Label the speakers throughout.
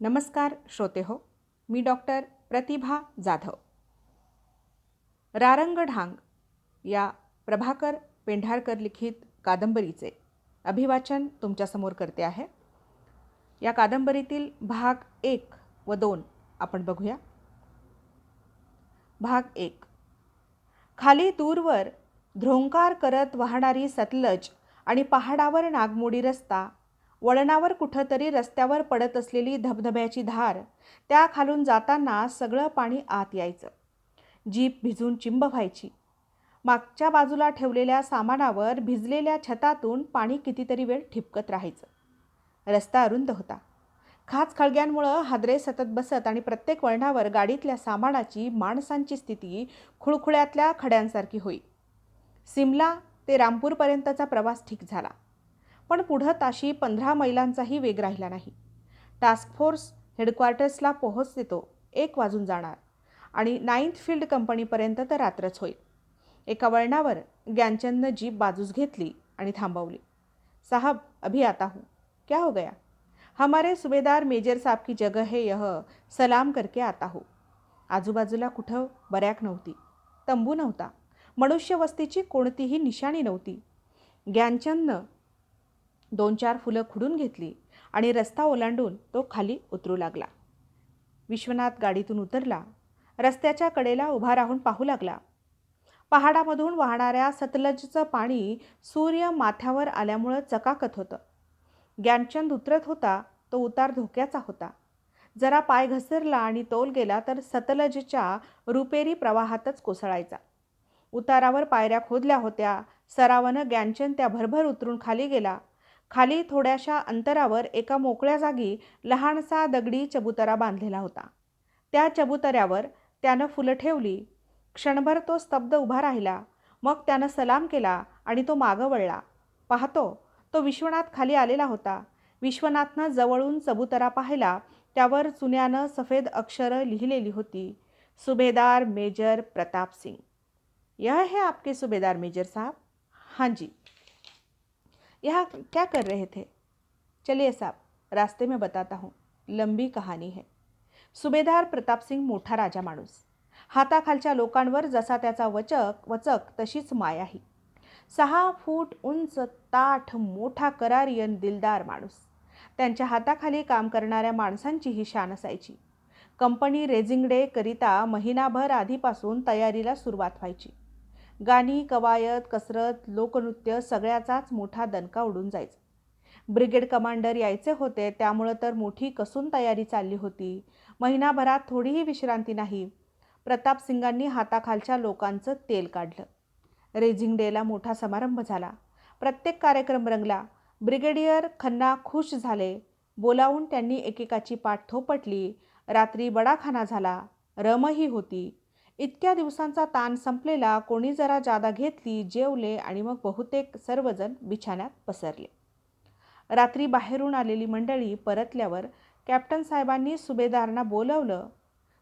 Speaker 1: नमस्कार श्रोते हो. मी डॉक्टर प्रतिभा जाधव. रारंग ढांग या प्रभाकर पेंढारकर लिखित कादंबरीचे अभिवाचन तुमच्यासमोर करते आहे. या कादंबरीतील भाग एक व दोन आपण बघूया. भाग एक. खाली दूरवर ध्रोंकार करत वाहणारी सतलज आणि पहाडावर नागमोडी रस्ता वळणावर कुठंतरी रस्त्यावर पडत असलेली धबधब्याची धार त्या खालून जाताना सगळं पाणी आत यायचं. जीप भिजून चिंब व्हायची. मागच्या बाजूला ठेवलेल्या सामानावर भिजलेल्या छतातून पाणी कितीतरी वेळ ठिपकत राहायचं. रस्ता अरुंद होता. खाच खळग्यांमुळं हादरे सतत बसत आणि प्रत्येक वळणावर गाडीतल्या सामानाची माणसांची स्थिती खुळखुळ्यातल्या खड्यांसारखी होई. सिमला ते रामपूरपर्यंतचा प्रवास ठीक झाला. पण पुढं ताशी पंधरा मैलांचाही वेग राहिला नाही. टास्क फोर्स हेडक्वार्टर्सला पोहोचते तो एक वाजून जाणार आणि नाईन्थ फील्ड कंपनीपर्यंत तर रात्रच होईल. एका वळणावर ज्ञानचंदनं जीप बाजूस घेतली आणि थांबवली. साहब अभी आता हूँ. क्या हो गया? हमारे सुबेदार मेजर साहब की जगह है यह. सलाम करके आता हो. आजूबाजूला कुठं बऱ्याक नव्हती. तंबू नव्हता. मनुष्यवस्तीची कोणतीही निशाणी नव्हती. ज्ञानचंदनं दोन चार फुलं खुडून घेतली आणि रस्ता ओलांडून तो खाली उतरू लागला. विश्वनाथ गाडीतून उतरला. रस्त्याच्या कडेला उभा राहून पाहू लागला. पहाडामधून वाहणाऱ्या सतलजचं पाणी सूर्य माथ्यावर आल्यामुळं चकाकत होतं. ज्ञानचंद उतरत होता तो उतार धोक्याचा होता. जरा पाय घसरला आणि तोल गेला तर सतलजच्या रुपेरी प्रवाहातच कोसळायचा. उतारावर पायऱ्या खोदल्या होत्या. सरावानं ज्ञानचंद त्या भरभर उतरून खाली गेला. खाली थोड्याशा अंतरावर एका मोकळ्या जागी लहानसा दगडी चबुतरा बांधलेला होता. त्या चबुतऱ्यावर त्यानं फुलं ठेवली. क्षणभर तो स्तब्ध उभा राहिला. मग त्यानं सलाम केला आणि तो मागं वळला. पाहतो तो विश्वनाथ खाली आलेला होता. विश्वनाथनं जवळून चबुतरा पाहिला. त्यावर चुन्यानं सफेद अक्षरं लिहिलेली होती. सुभेदार मेजर प्रताप सिंग यह है आपके सुबेदार मेजर साहब? हाँ जी. यहाँ क्या कर रहे थे? चलिए साहब रास्ते में बताता हूँ। लंबी कहाणी है। सुभेदार प्रतापसिंग मोठा राजा माणूस। हाताखालच्या लोकांवर जसा त्याचा वचक वचक तशीच मायाही सहा फूट उंच ताठ मोठा करारियन दिलदार माणूस. त्यांच्या हाताखाली काम करणाऱ्या माणसांची ही शान असायची. कंपनी रेझिंग डे करिता महिनाभर आधीपासून तयारीला सुरुवात व्हायची. गाणी कवायत कसरत लोकनृत्य सगळ्याचाच मोठा दणका उडून जायचा. ब्रिगेड कमांडर यायचे होते त्यामुळं तर मोठी कसून तयारी चालली होती. महिनाभरात थोडीही विश्रांती नाही. प्रतापसिंगांनी हाताखालच्या लोकांचं तेल काढलं. रेझिंग डेला मोठा समारंभ झाला. प्रत्येक कार्यक्रम रंगला. ब्रिगेडियर खन्ना खुश झाले. बोलावून त्यांनी एकेकाची पाठ थोपटली रात्री बडाखाना झाला. रमही होती. इतक्या दिवसांचा ताण संपलेला कोणी जरा जादा घेतली जेवले आणि मग बहुतेक सर्वजण बिछाण्यात पसरले. रात्री बाहेरून आलेली मंडळी परतल्यावर कॅप्टन साहेबांनी सुभेदारांना बोलवलं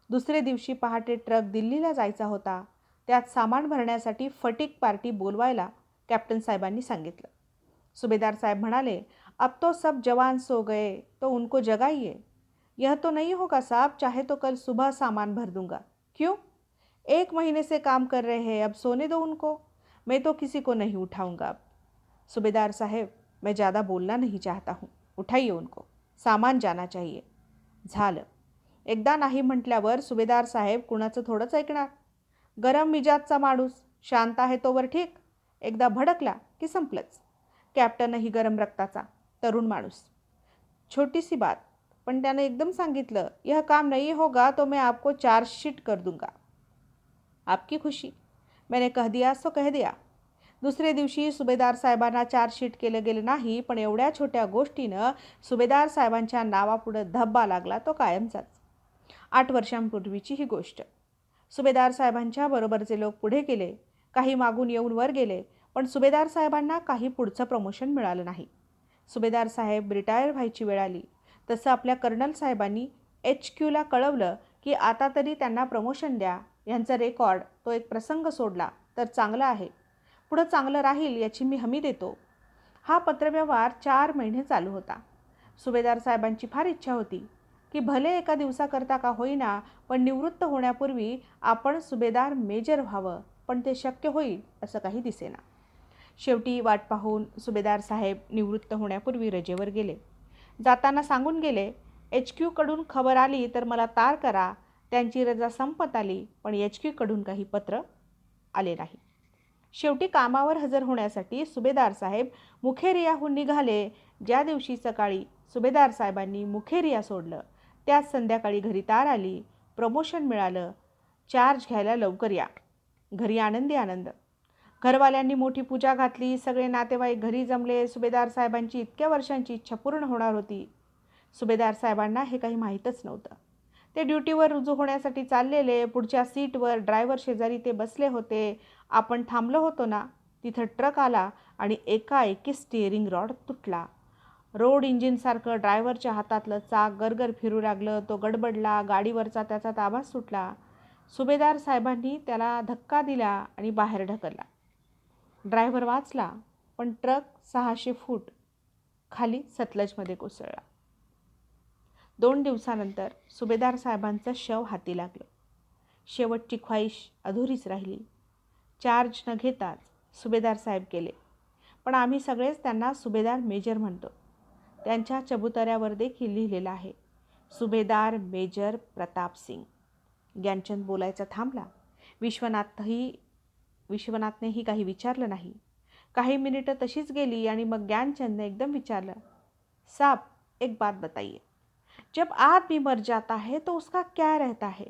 Speaker 1: दुसरे दिवशी पहाटे ट्रक दिल्लीला जायचा होता त्यात सामान भरण्यासाठी फटीक पार्टी बोलवायला कॅप्टन साहेबांनी सांगितलं. सुभेदार साहेब म्हणाले अब तो सब जवान सो गए तो उनको जगाइए. यह तो नहीं होगा साहब चाहे तो कल सुबह सामान भर दूंगा. क्यों? एक महीने से काम कर रहे हैं अब सोने दो उनको। मैं तो किसी को नहीं उठाऊंगा अब। सूबेदार साहेब मैं ज़्यादा बोलना नहीं चाहता हूँ। उठाइए उनको। सामान जाना चाहिए। झालं। एकदा नाही म्हटल्यावर सुभेदार साहेब कुणाचं थोडंच ऐकणार? गरम मिजाजचा माणूस शांत आहे तोवर ठीक. एकदा भडकला की संपलंच. कॅप्टनही गरम रक्ताचा तरुण माणूस. छोटीसी बात पण त्यानं एकदम सांगितलं यह काम नहीं होगा तो मैं आपको चार्जशीट कर दूंगा. आपकी खुशी। मैंने कह दिया सो कह दिया। दुसरे दिवशी सुभेदार साहेबांना चार्जशीट केलं गेलं नाही पण एवढ्या छोट्या गोष्टीनं सुभेदार साहेबांच्या नावापुढं धब्बा लागला तो कायमचाच. आठ वर्षांपूर्वीची ही गोष्ट. सुभेदार साहेबांच्या बरोबरचे लोक पुढे गेले काही मागून येऊन वर गेले पण सुभेदार साहेबांना काही पुढचं प्रमोशन मिळालं नाही. सुभेदार साहेब रिटायर व्हायची वेळ आली. तसं आपल्या कर्नल साहेबांनी एच क्यूला कळवलं की आता तरी त्यांना प्रमोशन द्या यांचा रेकॉर्ड तो एक प्रसंग सोडला तर चांगला आहे. पुढं चांगलं राहील याची मी हमी देतो. हा पत्रव्यवहार चार महिने चालू होता. सुभेदार साहेबांची फार इच्छा होती की भले एका दिवसाकरता का होईना पण निवृत्त होण्यापूर्वी आपण सुभेदार मेजर व्हावं पण ते शक्य होईल असं काही दिसेना. शेवटी वाट पाहून सुभेदार साहेब निवृत्त होण्यापूर्वी रजेवर गेले. जाताना सांगून गेले एच क्यूकडून खबर आली तर मला तार करा त्यांची रजा संपत आली पण एच क्यूकडून काही पत्र आले नाही. शेवटी कामावर हजर होण्यासाठी सुभेदार साहेब मुखेरियाहून निघाले. ज्या दिवशी सकाळी सुभेदार साहेबांनी मुखेरिया सोडलं त्याच संध्याकाळी घरी तार आली. प्रमोशन मिळालं. चार्ज घ्यायला लवकर या. घरी आनंदी आनंद. घरवाल्यांनी मोठी पूजा घातली. सगळे नातेवाईक घरी जमले. सुभेदार साहेबांची इतक्या वर्षांची इच्छा पूर्ण होणार होती. सुभेदार साहेबांना हे काही माहीतच नव्हतं. ते ड्युटीवर रुजू होण्यासाठी चाललेले पुढच्या सीटवर ड्रायव्हर शेजारी ते बसले होते. आपण थांबलो होतो ना? तिथं ट्रक आला आणि एकाएकी स्टिअरिंग रॉड तुटला. रोड इंजिनसारखं ड्रायव्हरच्या हातातलं चाक गरगर फिरू लागलं तो गडबडला गाडीवरचा त्याचा ताबा सुटला. सुभेदार साहेबांनी त्याला धक्का दिला आणि बाहेर ढकलला. ड्रायव्हर वाचला पण ट्रक सहाशे फूट खाली सतलजमध्ये कोसळला. दोन दिवसानंतर सुभेदार साहेबांचं शव हाती लागलं. शेवटची ख्वाहिश अधुरीच राहिली. चार्ज न घेताच सुभेदार साहेब गेले. पण आम्ही सगळेच त्यांना सुभेदार मेजर म्हणतो. त्यांच्या चबुतऱ्यावर देखील लिहिलेलं आहे सुभेदार मेजर प्रताप सिंग. ज्ञानचंद बोलायचा थांबला. विश्वनाथही विश्वनाथनेही काही विचारलं नाही. काही मिनिटं तशीच गेली आणि मग ज्ञानचंदने एकदम विचारलं साप एक बात बताइए. जब आदमी मर जाता है तो उसका क्या रहता है?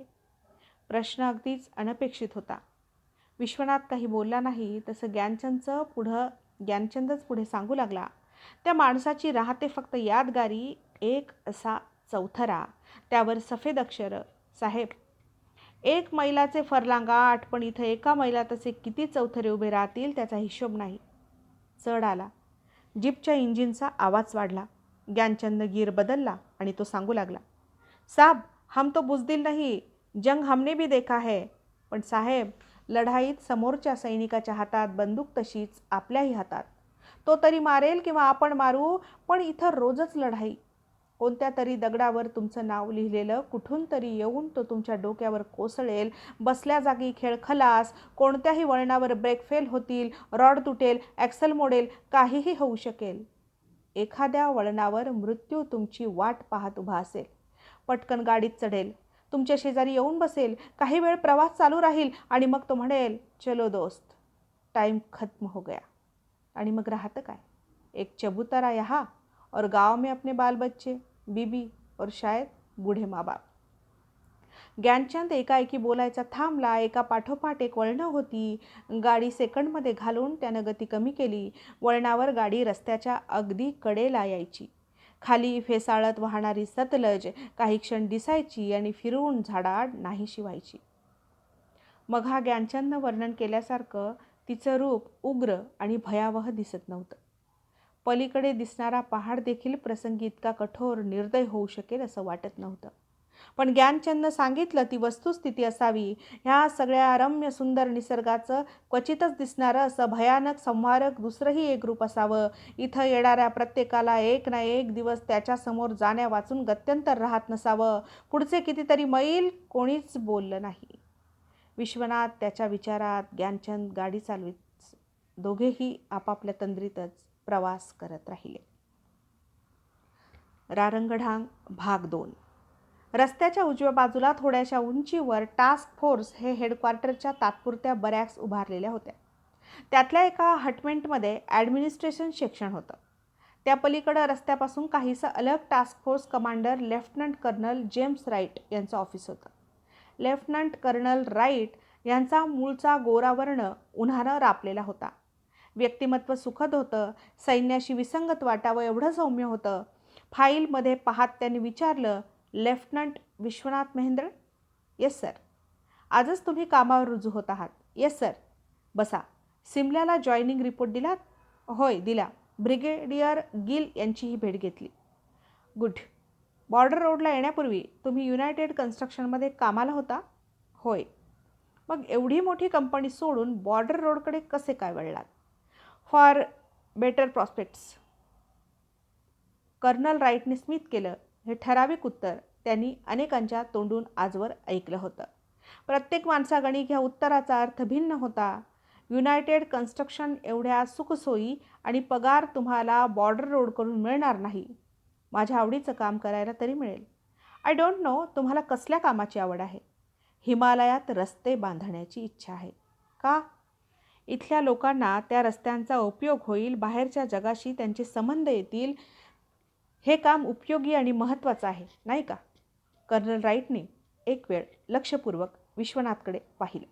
Speaker 1: प्रश्न अगदीच अनपेक्षित होता. विश्वनाथ काही बोलला नाही तसं ज्ञानचंदचं पुढं ज्ञानचंदच पुढे सांगू लागला. त्या माणसाची राहते फक्त यादगारी एक असा चौथरा त्यावर सफेद अक्षर साहेब. एक मैलाचे फरलांगाट पण इथं एका मैलात तसे किती चौथरे उभे राहतील त्याचा हिशोब नाही. चढ आला. जीपच्या इंजिनचा आवाज वाढला. ज्ञानचंद गिर बदलला. आणि तो सांगू लागला साहब हम तो बुजदिल नाही जंग हमने भी देखा है. पण साहेब लढाईत समोरच्या सैनिकाच्या हातात बंदूक तशीच आपल्याही हातात. तो तरी मारेल किंवा आपण मारू पण इथं रोजच लढाई. कोणत्या तरी दगडावर तुमचं नाव लिहिलेलं कुठून तरी येऊन तो तुमच्या डोक्यावर कोसळेल बसल्या जागी खेळ खलास कोणत्याही वळणावर ब्रेक फेल होतील रॉड तुटेल ॲक्सल मोडेल काहीही होऊ शकेल. एखाद्या वळणावर मृत्यू तुमची वाट पाहत उभा असेल. पटकन गाडीत चढेल. तुमच्या शेजारी येऊन बसेल. काही वेळ प्रवास चालू राहील आणि मग तो म्हणेल चलो दोस्त टाईम खत्म हो गया. आणि मग राहतं काय? एक चबुतरा यहाँ और गांव में अपने बाल बच्चे बीबी और शायद बूढ़े माँ बाप. ज्ञानचंद एकाएकी बोलायचा थांबला. एका पाठोपाठ एक वळणं होती. गाडी सेकंडमध्ये घालून त्यानं गती कमी केली. वळणावर गाडी रस्त्याच्या अगदी कडेला यायची. खाली फेसाळत वाहणारी सतलज काही क्षण दिसायची आणि फिरून झाडाड नाहीशी व्हायची मग हा ज्ञानचंदनं वर्णन केल्यासारखं तिचं रूप उग्र आणि भयावह दिसत नव्हतं. पलीकडे दिसणारा पहाड देखील प्रसंगी इतका कठोर निर्दय होऊ शकेल असं वाटत नव्हतं. पण ज्ञानचंद सांगितलं ती वस्तुस्थिती असावी. ह्या सगळ्या रम्य सुंदर निसर्गाचं क्वचितच दिसणारं असं भयानक संहारक दुसरंही एक रूप असावं. इथं येणाऱ्या प्रत्येकाला एक ना एक दिवस त्याच्यासमोर जाण्या वाचून गत्यंतर राहत नसावं. पुढचे कितीतरी मैल कोणीच बोललं नाही. विश्वनाथ त्याच्या विचारात ज्ञानचंद गाडी चालवीत. दोघेही आपापल्या तंद्रीतच प्रवास करत राहिले. रारंगढांग भाग दोन. रस्त्याच्या उजव्या बाजूला थोड्याशा उंचीवर टास्क फोर्स हे हेडक्वार्टरच्या तात्पुरत्या बऱ्याक्स उभारलेल्या होत्या. त्यातल्या एका हटमेंटमध्ये ॲडमिनिस्ट्रेशन सेक्शन होतं. त्या पलीकडं रस्त्यापासून काहीसं अलग task force commander lieutenant colonel James Wright यांचं ऑफिस होतं. लेफ्टनंट कर्नल राईट यांचा मूळचा गोरावर्ण उन्हानं रापलेला होता. व्यक्तिमत्व सुखद होतं सैन्याशी विसंगत वाटावं एवढं सौम्य होतं. फाईलमध्ये पाहत त्यांनी विचारलं lieutenant Vishwanath Mahendra? Yes sir आजच तुम्ही कामावर रुजू होत आहात. येस सर बसा. सिमल्याला जॉईनिंग रिपोर्ट दिलात? होय दिला. ब्रिगेडियर गिल यांचीही भेट घेतली. गुड बॉर्डर रोडला येण्यापूर्वी तुम्ही युनायटेड कन्स्ट्रक्शनमध्ये कामाला होता? होय. मग एवढी मोठी कंपनी सोडून बॉर्डर रोडकडे कसे काय वळलात? फॉर बेटर प्रॉस्पेक्ट्स कर्नल राईटने स्मित केलं. हे ठराविक उत्तर त्यांनी अनेकांच्या तोंडून आजवर ऐकलं होतं. प्रत्येक माणसागणी ह्या उत्तराचा अर्थ भिन्न होता. युनायटेड कन्स्ट्रक्शन एवढ्या सुखसोयी आणि पगार तुम्हाला बॉर्डर रोड करून मिळणार नाही. माझ्या आवडीचं काम करायला तरी मिळेल. आय डोंट नो तुम्हाला कसल्या कामाची आवड आहे. हिमालयात रस्ते बांधण्याची इच्छा आहे. का? इथल्या लोकांना त्या रस्त्यांचा उपयोग होईल बाहेरच्या जगाशी त्यांचे संबंध येतील हे काम उपयोगी आणि महत्त्वाचं आहे नाही का? कर्नल राईटने एक वेळ लक्षपूर्वक विश्वनाथकडे पाहिलं.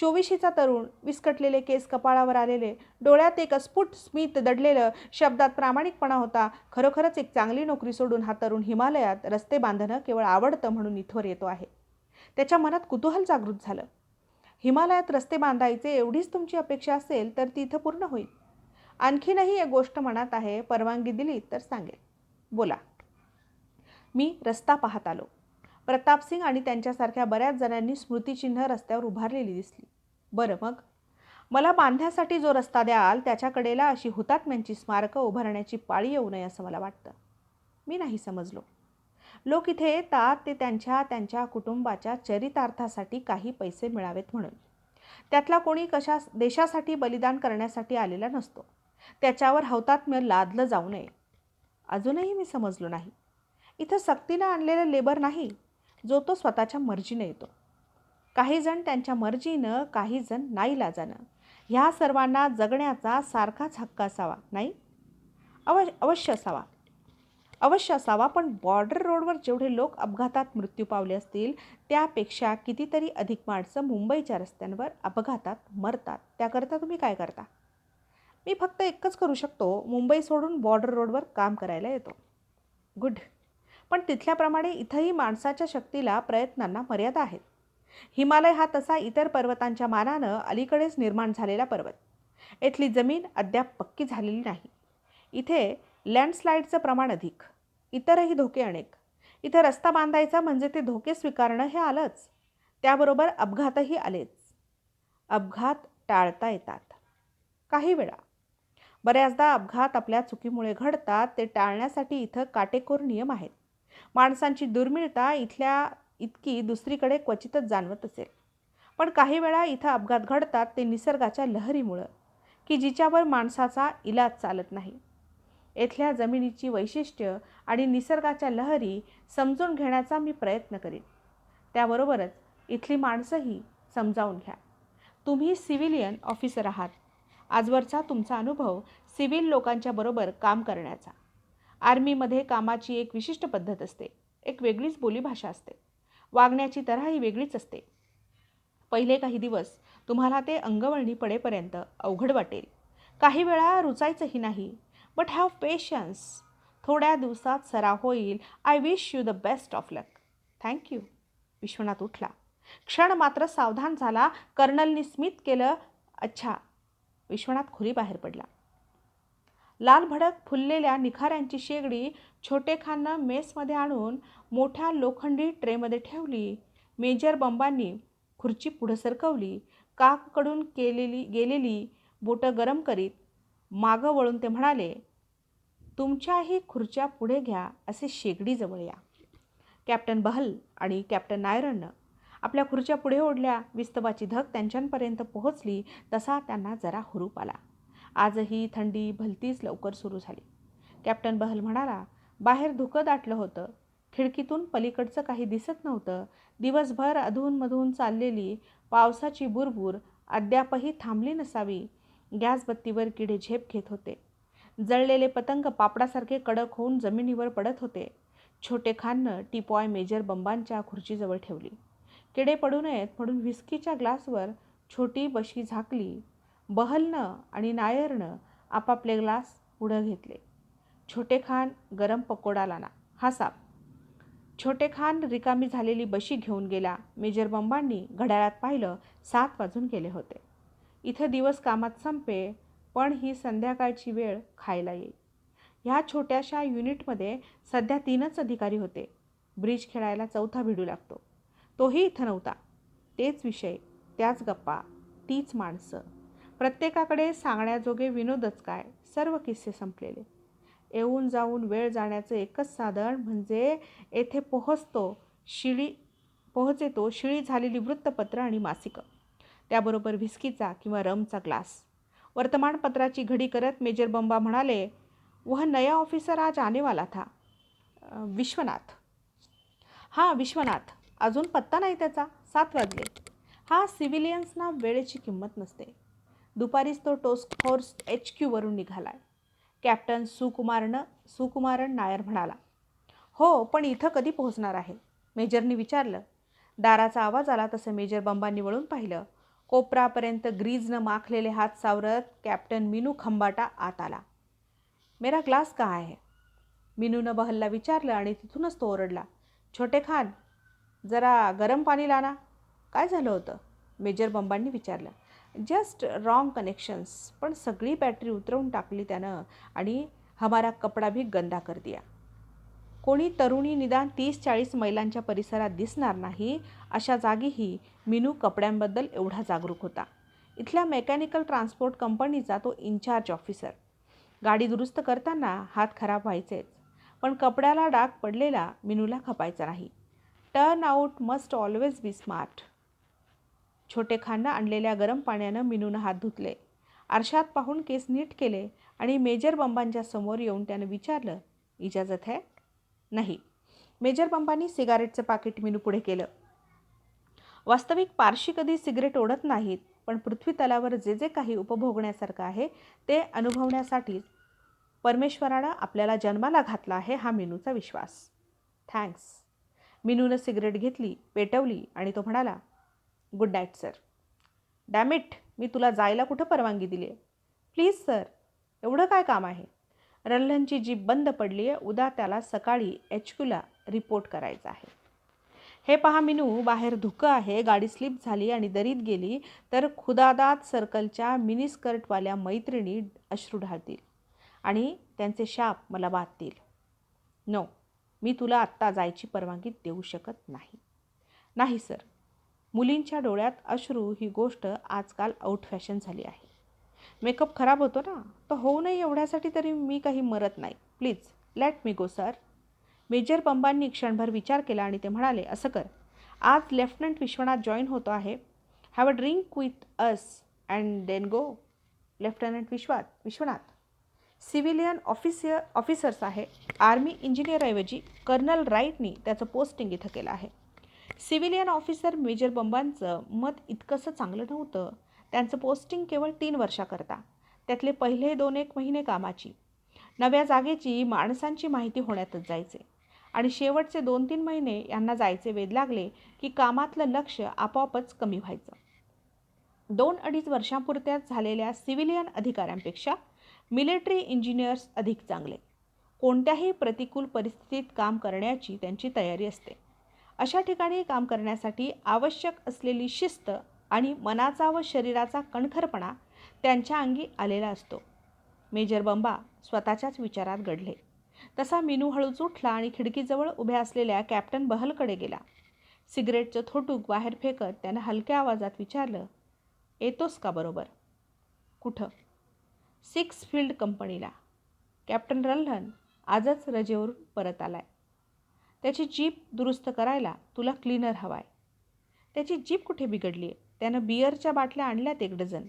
Speaker 1: चोवीशीचा तरुण विस्कटलेले केस कपाळावर आलेले डोळ्यात एक अस्फुट स्मित दडलेलं शब्दात प्रामाणिकपणा होता खरोखरच एक चांगली नोकरी सोडून हा तरुण हिमालयात रस्ते बांधणं केवळ आवडतं म्हणून इथवर येतो आहे. त्याच्या मनात कुतूहल जागृत झालं. हिमालयात रस्ते बांधायचे एवढीच तुमची अपेक्षा असेल तर ती इथं पूर्ण होईल. आणखीनही एक गोष्ट मनात आहे परवानगी दिली तर सांगेल बोला. मी रस्ता पाहत आलो. प्रतापसिंग आणि त्यांच्यासारख्या बऱ्याच जणांनी स्मृतिचिन्ह रस्त्यावर उभारलेली दिसली. बरं मग? मला बांधण्यासाठी जो रस्ता द्याल त्याच्याकडेला अशी हुतात्म्यांची स्मारकं उभारण्याची पाळी येऊ नये असं मला वाटतं. मी नाही समजलो. लोक इथे येतात ते त्यांच्या त्यांच्या कुटुंबाच्या चरितार्थासाठी काही पैसे मिळावेत म्हणून. त्यातला कोणी कशा देशासाठी बलिदान करण्यासाठी आलेला नसतो. त्याच्यावर हौतात्म्य लादलं जाऊ नये. अजूनही मी समजलो नाही. इथं सक्तीनं आणलेलं लेबर नाही. जो तो स्वतःच्या मर्जीनं येतो. काही जण त्यांच्या मर्जीनं काही जण नाईलाजानं ह्या सर्वांना जगण्याचा सारखाच हक्क असावा नाही? अव अवश्य असावा. अवश्य असावा पण बॉर्डर रोडवर जेवढे लोक अपघातात मृत्यू पावले असतील त्यापेक्षा कितीतरी अधिक माणसं मुंबईच्या रस्त्यांवर अपघातात मरतात. त्याकरता तुम्ही काय करता? मी फक्त एकच करू शकतो. मुंबई सोडून बॉर्डर रोडवर काम करायला येतो. गुड. पण तिथल्याप्रमाणे इथंही माणसाच्या शक्तीला प्रयत्नांना मर्यादा आहेत. हिमालय हा तसा इतर पर्वतांच्या मानानं अलीकडेच निर्माण झालेला पर्वत. येथली जमीन अद्याप पक्की झालेली नाही. इथे लँडस्लाईडचं प्रमाण अधिक. इतरही धोके अनेक. इथं रस्ता बांधायचा म्हणजे ते धोके स्वीकारणं हे आलंच. त्याबरोबर अपघातही आलेच. अपघात टाळता येतात. काही वेळा. बऱ्याचदा अपघात आपल्या चुकीमुळे घडतात ते टाळण्यासाठी इथं काटेकोर नियम आहेत. माणसांची दुर्मिळता इथल्या इतकी दुसरीकडे क्वचितच जाणवत असेल. पण काही वेळा इथं अपघात घडतात ते निसर्गाच्या लहरीमुळं की जिच्यावर माणसाचा इलाज चालत नाही. येथल्या जमिनीची वैशिष्ट्य आणि निसर्गाच्या लहरी समजून घेण्याचा मी प्रयत्न करीन. त्याबरोबरच इथली माणसंही समजावून घ्या. तुम्ही सिव्हिलियन ऑफिसर आहात. आजवरचा तुमचा अनुभव सिव्हिल लोकांच्या बरोबर काम करण्याचा. आर्मीमध्ये कामाची एक विशिष्ट पद्धत असते. एक वेगळीच बोलीभाषा असते. वागण्याची तऱ्हाही वेगळीच असते. पहिले काही दिवस तुम्हाला ते अंगवळणी पडेपर्यंत अवघड वाटेल. काही वेळा रुचायचंही नाही. बट हॅव पेशन्स थोड्या दिवसात सराव होईल. I wish you the best of luck thank you Vishwanath उठला. क्षण मात्र सावधान झाला. कर्नलनी स्मित केलं. अच्छा. विश्वनाथ खुली बाहेर पडला. लाल भडक फुललेल्या निखाऱ्यांची शेगडी छोटेखानं मेसमध्ये आणून मोठ्या लोखंडी ट्रेमध्ये ठेवली. मेजर बंबांनी खुर्ची पुढं सरकवली. काककडून केलेली गेलेली बोटं गरम करीत मागं वळून ते म्हणाले तुमच्याही खुर्च्या पुढे घ्या असे शेगडीजवळ या. कॅप्टन बहल आणि कॅप्टन नायरनं आपल्या खुर्च्या पुढे ओढल्या. विस्तवाची धग त्यांच्यापर्यंत पोहोचली. तसा त्यांना जरा हुरूप आला. आजही थंडी भलतीच लवकर सुरू झाली. कॅप्टन बहल म्हणाला बाहेर धुकं दाटलं होतं. खिडकीतून पलीकडचं काही दिसत नव्हतं. दिवसभर अधूनमधून चाललेली पावसाची बुरबुर अद्यापही थांबली नसावी. गॅस बत्तीवर किडे झेप घेत होते. जळलेले पतंग पापडासारखे कडक होऊन जमिनीवर पडत होते. छोटे खाननं टीपॉय मेजर बंबांच्या खुर्चीजवळ ठेवली. किडे पडू नयेत म्हणून व्हिस्कीच्या ग्लासवर छोटी बशी झाकली. बहलनं आणि नायरनं आपापले ग्लास पुढं घेतले. छोटे खान गरम पकोडा लाना हा साप. छोटे खान रिकामी झालेली बशी घेऊन गेला. मेजर बंबांनी घड्याळात पाहिलं सात वाजून गेले होते. इथं दिवस कामात संपे पण ही संध्याकाळची वेळ खायला येईल. ह्या छोट्याशा युनिटमध्ये सध्या तीनच अधिकारी होते. ब्रिज खेळायला चौथा भिडू लागतो. तोही इथं नव्हता. तेच विषय त्याच गप्पा तीच माणसं. प्रत्येकाकडे सांगण्याजोगे विनोदच काय? सर्व किस्से संपलेले. येऊन जाऊन वेळ जाण्याचं एकच साधन म्हणजे येथे पोहोचतो शिळी पोहोचेतो शिळी झालेली वृत्तपत्र आणि मासिकं. त्याबरोबर व्हिस्कीचा किंवा रमचा ग्लास. वर्तमानपत्राची घडी करत मेजर बंबा म्हणाले वह नया ऑफिसर आज आनेवाला था. विश्वनाथ. हां विश्वनाथ. अजून पत्ता नाही त्याचा. सात वाजले. हा सिव्हिलियन्सना वेळेची किंमत नसते. दुपारीच तो टोस्क फोर्स एच क्यूवरून निघाला कॅप्टन सुकुमारनं सुकुमारन नायर म्हणाला हो पण इथं कधी पोहोचणार आहे? मेजरनी विचारलं. दाराचा आवाज आला तसं मेजर बंबांनी वळून पाहिलं. कोपरापर्यंत ग्रीजनं माखलेले हात सावरत कॅप्टन मिनू खंबाटा आत आला. मेरा ग्लास का आहे मिनूनं बहलला विचारलं आणि तिथूनच तो ओरडला छोटे खान जरा गरम पाणी लाना. काय झालं होतं? मेजर बंबांनी विचारलं. जस्ट रॉंग कनेक्शन्स पण सगळी बॅटरी उतरवून टाकली त्यानं आणि हमारा कपडा भी गंदा कर दिया. कोणी तरुणी निदान तीस चाळीस मैलांच्या परिसरात दिसणार नाही अशा जागीही मिनू कपड्यांबद्दल एवढा जागरूक होता. इथल्या मेकॅनिकल ट्रान्सपोर्ट कंपनीचा तो इन्चार्ज ऑफिसर गाडी दुरुस्त करताना हात खराब व्हायचेच पण कपड्याला डाग पडलेला मिनूला खपायचा नाही. Turn out must always be smart छोटे खांना आणलेल्या गरम पाण्यानं मिनूनं हात धुतले. आरशात पाहून केस नीट केले आणि मेजर बंबांच्या समोर येऊन त्यानं विचारलं इजाजत है? नाही. मेजर बंबांनी सिगारेटचं पाकिट मिनू पुढे केलं. वास्तविक पारशी कधी सिगरेट ओढत नाहीत पण पृथ्वी तलावर जे जे काही उपभोगण्यासारखं आहे ते अनुभवण्यासाठीच परमेश्वरानं आपल्याला जन्माला घातला आहे हा मिनूचा विश्वास. थँक्स. मिनूनं सिगरेट घेतली पेटवली आणि तो म्हणाला good night sir damn it मी तुला जायला कुठं परवानगी दिली आहे? प्लीज सर एवढं काय काम आहे? रल्हनची जीप बंद पडली आहे. उद्या त्याला सकाळी एच क्यूला रिपोर्ट करायचा आहे. हे पहा मिनू बाहेर धुकं आहे गाडी स्लिप झाली आणि दरीत गेली तर खुदादात सर्कलच्या मिनीस्कर्टवाल्या मैत्रिणी अश्रू ढाळतील आणि त्यांचे शाप मला बाधतील. नो मी तुला आत्ता जायची परवानगी देऊ शकत नाही. नाही सर मुलींच्या डोळ्यात अश्रू ही गोष्ट आजकाल आउट फॅशन झाली आहे. मेकअप खराब होतो ना तर होऊ नये एवढ्यासाठी तरी मी काही मरत नाही. Please let me go sir major पंबांनी क्षणभर विचार केला आणि ते म्हणाले असं कर. आज लेफ्टनंट विश्वनाथ जॉईन होतो आहे. Have a drink with us and then go lieutenant विश्वात विश्वनाथ. सिव्हिलियन ऑफिसियर ऑफिसर्स आहे. आर्मी इंजिनियरऐवजी कर्नल राईटनी त्याचं पोस्टिंग इथं केलं आहे. सिव्हिलियन ऑफिसर मेजर बंबांचं मत इतकंसं चांगलं नव्हतं. त्यांचं पोस्टिंग केवळ तीन वर्षाकरता. त्यातले पहिले दोन एक महिने कामाची. नव्या जागेची माणसांची माहिती होण्यातच जायचे. आणि शेवटचे दोन तीन महिने यांना जायचे वेध लागले की कामातलं लक्ष आपोआपच कमी व्हायचं. दोन अडीच वर्षांपुरत्याच झालेल्या सिव्हिलियन अधिकाऱ्यांपेक्षा मिलिटरी इंजिनियर्स अधिक चांगले. कोणत्याही प्रतिकूल परिस्थितीत काम करण्याची त्यांची तयारी असते. अशा ठिकाणी काम करण्यासाठी आवश्यक असलेली शिस्त आणि मनाचा व शरीराचा कणखरपणा त्यांच्या अंगी आलेला असतो. मेजर बंबा स्वतःच्याच विचारात घडले. तसा मिनू हळूच उठला आणि खिडकीजवळ उभ्या असलेल्या कॅप्टन बहलकडे गेला. सिगरेटचं थोटूक बाहेर फेकत त्यानं हलक्या आवाजात विचारलं येतोस का बरोबर? कुठं? सिक्स फील्ड कंपनीला. कॅप्टन रल्हन आजच रजेवरून परत आलाय. त्याची जीप दुरुस्त करायला तुला क्लीनर हवाय. त्याची जीप कुठे बिघडली? आहे त्यानं बियरच्या बाटल्या आणल्यात एक डझन.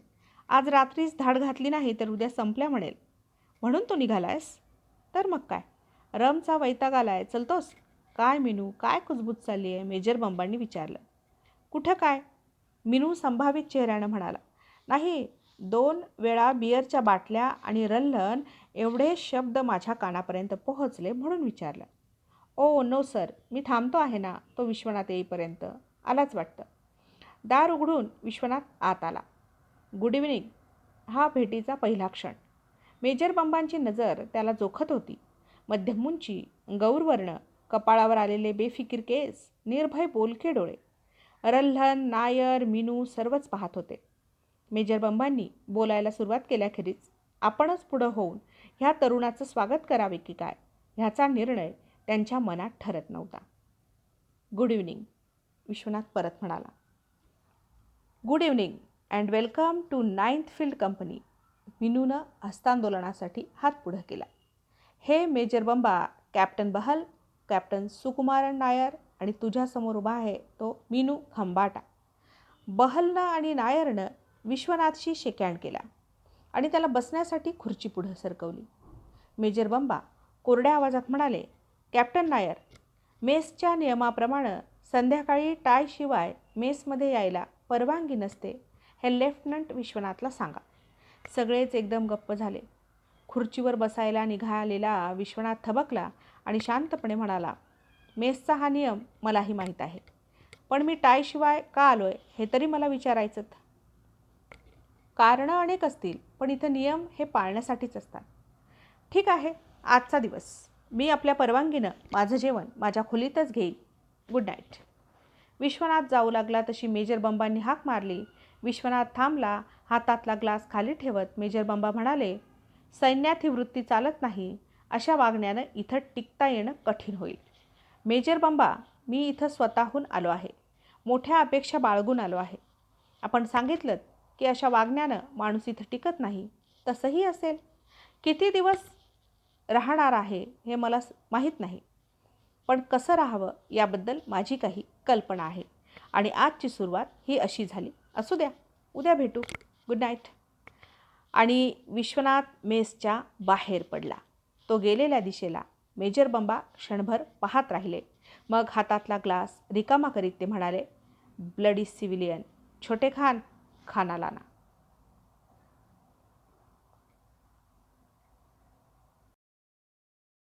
Speaker 1: आज रात्रीच धाड घातली नाही तर उद्या संपल्या म्हणेल. म्हणून तो निघालायस? तर मग काय? रमचा वैताग आलाय. चलतोस? काय मिनू? काय कुजबूज चालली आहे मेजर बंबांनी विचारलं. कुठं काय? मिनू संभावित चेहऱ्यानं म्हणाला. नाही दोन वेळा बियरच्या बाटल्या आणि रल्हन एवढे शब्द माझ्या कानापर्यंत पोहोचले म्हणून विचारलं. ओ नो सर मी थांबतो आहे ना. तो विश्वनाथ येईपर्यंत. आलाच वाटतं. दार उघडून विश्वनाथ आत आला. गुड इव्हनिंग हा भेटीचा पहिला क्षण. मेजर बंबांची नजर त्याला जोखत होती. मध्यम उंची गौरवर्ण कपाळावर आलेले बेफिकीर केस निर्भय बोलके डोळे रल्हन नायर मिनू सर्वच पाहत होते. मेजर बंबांनी बोलायला सुरुवात केल्याखेरीज आपणच पुढं होऊन ह्या तरुणाचं स्वागत करावे की काय? ह्याचा निर्णय त्यांच्या मनात ठरत नव्हता. Good evening. विश्वनाथ परत म्हणाला. Good evening and welcome to ninth field company. मिनूनं हस्तांदोलनासाठी हात पुढं केला. हे major Bamba captain Bahl captain Sukumaran Nair आणि तुझ्यासमोर उभा आहे तो मिनू खंबाटा. बहलनं आणि नायरनं विश्वनाथशी शेकहँड केला आणि त्याला बसण्यासाठी खुर्ची पुढं सरकवली. मेजर बंबा कोरड्या आवाजात म्हणाले कॅप्टन नायर. मेसच्या नियमाप्रमाणे संध्याकाळी टायशिवाय मेसमध्ये यायला परवानगी नसते हे लेफ्टनंट विश्वनाथला सांगा. सगळेच एकदम गप्प झाले. खुर्चीवर बसायला निघालेला विश्वनाथ थबकला आणि शांतपणे म्हणाला मेसचा हा नियम मलाही माहीत आहे. पण मी टायशिवाय का आलो आहे हे तरी मला विचारायचं कारणं अनेक असतील पण इथं नियम हे पाळण्यासाठीच असतात. ठीक आहे आजचा दिवस. मी आपल्या परवानगीनं माझं जेवण माझ्या खोलीतच घेईन. गुड नाईट विश्वनाथ जाऊ लागला तशी मेजर बंबांनी हाक मारली. विश्वनाथ थांबला हातातला ग्लास खाली ठेवत मेजर बंबा म्हणाले सैन्यात ही वृत्ती चालत नाही. अशा वागण्यानं इथं टिकता येणं कठीण होईल. मेजर बंबा मी इथं स्वतःहून आलो आहे. मोठ्या अपेक्षा बाळगून आलो आहे. आपण सांगितलं की अशा वागण्यानं माणूस इथं टिकत नाही. तसंही असेल. किती दिवस राहणार आहे हे मला स- माहीत नाही. पण कसं राहावं याबद्दल माझी काही कल्पना आहे. आणि आजची सुरुवात ही अशी झाली. असू द्या. उद्या भेटू. गुड नाईट आणि विश्वनाथ मेसच्या बाहेर पडला. तो गेलेल्या दिशेला मेजर बंबा क्षणभर पाहत राहिले. मग हातातला ग्लास रिकामा करीत ते म्हणाले ब्लडी सिव्हिलियन छोटे खान खानाला ना